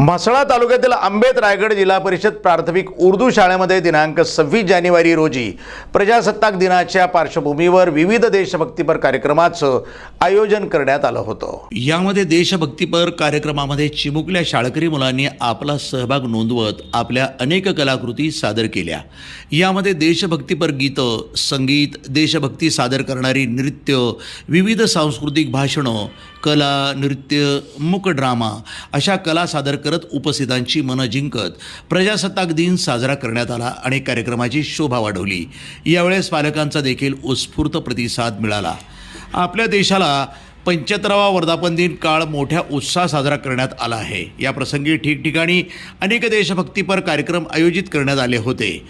म्हसळा तालुक्यातील आंबेत रायगड जिल्हा परिषद प्राथमिक उर्दू शाळेमध्ये दिनांक सव्वीस जानेवारी रोजी प्रजासत्ताक दिनाच्या पार्श्वभूमीवर विविध देशभक्तीपर कार्यक्रमाचं आयोजन करण्यात आलं होतं. यामध्ये देशभक्तीपर कार्यक्रमामध्ये चिमुकल्या शाळकरी मुलांनी आपला सहभाग नोंदवत आपल्या अनेक कलाकृती सादर केल्या. यामध्ये देशभक्तीपर गीतं संगीत देशभक्ती सादर करणारी नृत्य विविध सांस्कृतिक भाषणं कला नृत्य मूक ड्रामा अशा कला सादर करत उपस्थितांची मनं जिंकत प्रजासत्ताक दिन साजरा करण्यात आला आणि कार्यक्रमाची शोभा वाढवली. यावेळेस पालकांचा देखील उत्स्फूर्त प्रतिसाद मिळाला. आपल्या देशाला पंच्याहत्तरावा वर्धापन दिन काळ मोठ्या उत्साह साजरा करण्यात आला आहे. या प्रसंगी ठिकठिकाणी अनेक देशभक्तीपर कार्यक्रम आयोजित करण्यात आले होते.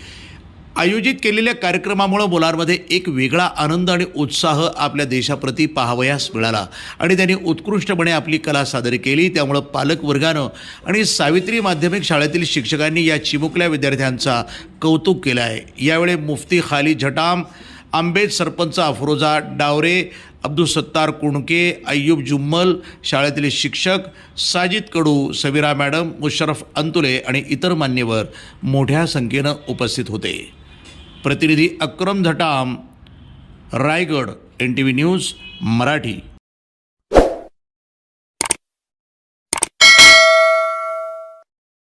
आयोजित केलेल्या कार्यक्रमामुळं मुलांमध्ये एक वेगळा आनंद आणि उत्साह आपल्या देशाप्रती पाहावयास मिळाला. आणि त्यांनी उत्कृष्टपणे आपली कला सादर केली. त्यामुळं पालकवर्गानं आणि सावित्री माध्यमिक शाळेतील शिक्षकांनी या चिमुकल्या विद्यार्थ्यांचा कौतुक केलं आहे. यावेळी मुफ्ती खाली झटाम आंबेद सरपंच अफरोजा डावरे अब्दुल सत्तार कुणके अय्यूब जुम्मल शाळेतील शिक्षक साजिद कडू सविरा मॅडम मुशरफ अंतुले आणि इतर मान्यवर मोठ्या संख्येनं उपस्थित होते. प्रतिनिधी Akram Zatam Raigad N T V news Marathi.